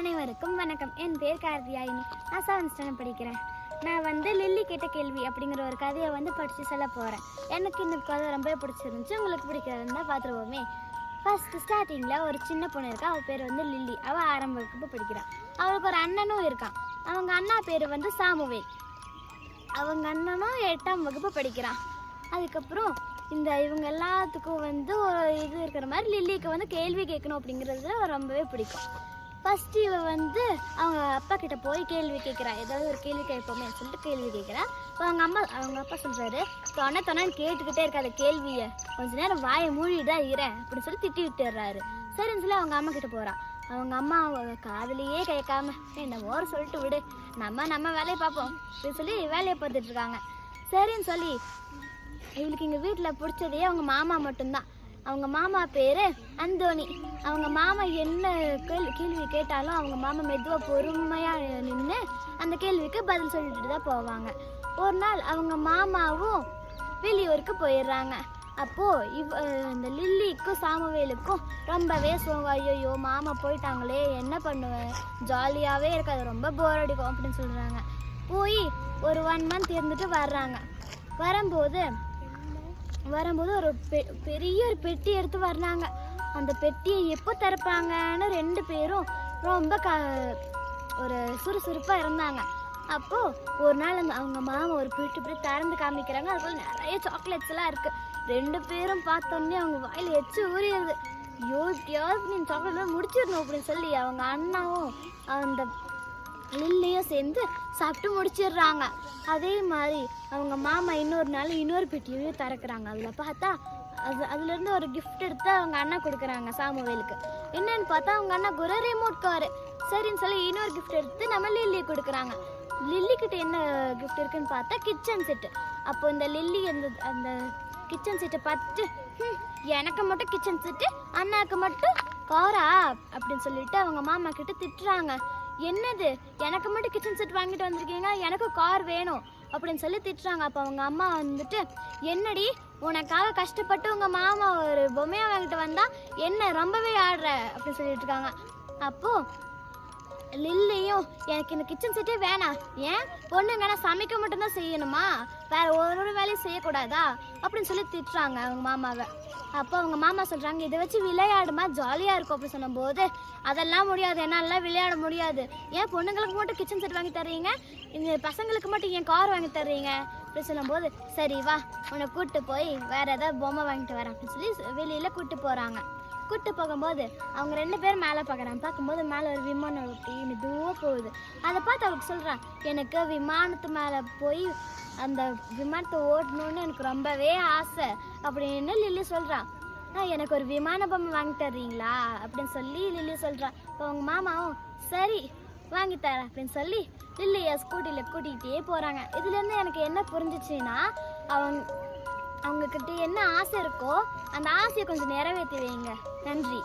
அனைவருக்கும் வணக்கம். என் பேர் கார்த்தியாயினி. நான் செவன்த் ஸ்டாண்டர்ட் படிக்கிறேன். நான் வந்து லில்லி கேட்ட கேள்வி அப்படிங்கிற ஒரு கதையை வந்து படித்து சொல்ல போகிறேன் எனக்கு இந்த கதை ரொம்ப பிடிச்சிருந்துச்சு. உங்களுக்கு பிடிக்கிறதுனா பார்த்துருவோமே. ஃபஸ்ட்டு ஸ்டார்டிங்கில் ஒரு சின்ன பொண்ணு இருக்கா. அவள் பேர் வந்து லில்லி. அவள் ஆரம்ப வகுப்பு படிக்கிறான் அவளுக்கு ஒரு அண்ணனும் இருக்கான். அவங்க அண்ணா பேர் வந்து சாமுவேல் அவங்க அண்ணனும் எட்டாம் வகுப்பு படிக்கிறான். அதுக்கப்புறம் இந்த இவங்க எல்லாத்துக்கும் வந்து ஒரு இது இருக்கிற மாதிரி லில்லிக்கு வந்து கேள்வி கேட்கணும் அப்படிங்கிறது ரொம்பவே பிடிக்கும். ஃபர்ஸ்ட் இவ வந்து அவங்க அப்பா கிட்ட போய் கேள்வி கேட்குறா ஏதாவது ஒரு கேள்வி கேட்போமே சொல்லிட்டு கேள்வி கேட்குறா இப்போ அவங்க அம்மா அவங்க அப்பா சொல்றாரு தொணை தொணன்னு கேட்டுக்கிட்டே இருக்காத கேள்வியை. கொஞ்ச நேரம் வாயை மூடிடா இரு அப்படின்னு சொல்லி திட்டி விட்டுறாரு சரின்னு சொல்லி அவங்க அம்மா கிட்ட போகிறான் அவங்க அம்மா அவங்க காதலையே கேட்காம என்னமோ சொல்லிட்டு விடு. நம்ம நம்ம வேலையை பார்ப்போம் அப்படின்னு சொல்லி வேலையை பார்த்துட்டு இருக்காங்க. சரின்னு சொல்லி இவளுக்கு எங்கள் வீட்டில் பிடிச்சதே அவங்க மாமா மட்டும்தான். அவங்க மாமா பேர் அந்தோணி. அவங்க மாமா என்ன கேள்வி கேள்வி கேட்டாலும் அவங்க மாமா மெதுவாக பொறுமையாக நின்று அந்த கேள்விக்கு பதில் சொல்லிட்டு தான் போவாங்க. ஒரு நாள் அவங்க மாமாவும் வெளியூருக்கு போயிடுறாங்க. அப்போது இவ் இந்த லில்லிக்கும் சாமுவேலுக்கும் ரொம்பவே சோகம். ஐயோ மாமா போயிட்டாங்களே என்ன பண்ணுவேன் ஜாலியாகவே இருக்காது ரொம்ப போர் அடிக்கும் அப்படின்னு சொல்கிறாங்க போய் ஒரு ஒன் மந்த் இருந்துட்டு வர்றாங்க. வரும்போது வரும்போது ஒரு பெ- பெரிய ஒரு பெட்டி எடுத்து வர்றாங்க. அந்த பெட்டியை எப்போ திறப்பாங்கன்னு ரெண்டு பேரும் ரொம்ப க ஒரு சுறுசுறுப்பாக இருந்தாங்க. அப்போது ஒரு நாள் அந்த அவங்க மாமா ஒரு பிட்டு பிடி திறந்து காமிக்கிறாங்க. அதுபோல் நிறைய சாக்லேட்ஸ் எல்லாம் இருக்குது ரெண்டு பேரும் பார்த்தோன்னே அவங்க வாயில் எச்சு ஊறிடுது. ஐயோ எப்படியாவது நீ சாக்லேட்லாம் முடிச்சிடணும் அப்படின்னு சொல்லி அவங்க அண்ணாவும் அந்த லில்லியும் சேர்ந்து சாப்பிட்டு முடிச்சிடுறாங்க. அதே மாதிரி அவங்க மாமா இன்னொரு நாள் இன்னொரு பெட்டியையும் திறக்கிறாங்க. அதில் பார்த்தா அது அதுலேருந்து ஒரு கிஃப்ட் எடுத்து அவங்க அண்ணா கொடுக்குறாங்க சாமுவேலுக்கு. என்னன்னு பார்த்தா அவங்க அண்ணா குர ரிமோட் காரு சரின்னு சொல்லி இன்னொரு கிஃப்ட் எடுத்து நம்ம லில்லி கொடுக்குறாங்க. லில்லிக்கிட்ட என்ன கிஃப்ட் இருக்குன்னு பார்த்தா கிச்சன் செட்டு அப்போ இந்த லில்லி அந்த அந்த கிச்சன் செட்டை பார்த்துட்டு எனக்கு மட்டும் கிச்சன் செட்டு அண்ணாக்கு மட்டும் காரா அப்படின்னு சொல்லிட்டு அவங்க மாமா கிட்ட திட்டுறாங்க. என்னது? எனக்கு மட்டும் கிச்சன் செட் வாங்கிட்டு வந்திருக்கீங்க? எனக்கும் கார் வேணும். அப்படின்னு சொல்லி திட்டுறாங்க. அப்போ அவங்க அம்மா வந்துட்டு என்னடி? உனக்காக கஷ்டப்பட்டு உங்கள் மாமா ஒரு பொம்மையை வாங்கிட்டு வந்தால் என்ன ரொம்பவே ஆடுற? அப்படின்னு சொல்லிட்டு இருக்காங்க. அப்போது லில்லியும் எனக்கு இந்த கிச்சன் செட்டே வேணாம். ஏன்? பொண்ணுங்கன்னா சமைக்க மட்டும்தான் செய்யணுமா? வேற ஒரு ஒரு வேலையும் செய்யக்கூடாதா? அப்படின்னு சொல்லி திட்டுறாங்க அவங்க மாமாவை. அப்போ அவங்க மாமா சொல்கிறாங்க இதை வச்சு விளையாடுமா? ஜாலியாக இருக்கும் அப்படி சொன்னபோது அதெல்லாம் முடியாது. என்னாலாம் விளையாட முடியாது. ஏன் பொண்ணுங்களுக்கு மட்டும் கிச்சன் செட் வாங்கி தர்றீங்க? இந்த பசங்களுக்கு மட்டும் ஏன் கார் வாங்கி தர்றீங்க? அப்படி சொல்லும்போது சரி வா உன்னை கூப்பிட்டு போய் வேறு ஏதாவது பொம்மை வாங்கிட்டு வரேன். அப்படின்னு சொல்லி வெளியில் கூப்பிட்டு போகிறாங்க கூப்பிட்டு போகும்போது அவங்க ரெண்டு பேரும் மேலே பார்க்குறாங்க. பார்க்கும்போது மேலே ஒரு விமானம் ஒட்டி மெதுவாக போகுது. அதை பார்த்து அவளுக்கு சொல்கிறான் எனக்கு விமானத்து மேலே போய் அந்த விமானத்தை ஓட்டணும்னு எனக்கு ரொம்பவே ஆசை அப்படின்னு லில்லி சொல்கிறான் ஆ எனக்கு ஒரு விமான பொம்மை வாங்கி தர்றீங்களா? அப்படின்னு சொல்லி லில்லி சொல்கிறான் இப்போ அவங்க மாமாவும் சரி வாங்கி தரேன் அப்படின்னு சொல்லி லில்லியை ஸ்கூட்டியில் கூட்டிகிட்டே போகிறாங்க இதுலேருந்து எனக்கு என்ன புரிஞ்சிச்சுன்னா அவங்க அவங்கக்கிட்ட என்ன ஆசை இருக்கோ அந்த ஆசையை கொஞ்சம் நிறைவேற்றி வைங்க. நன்றி.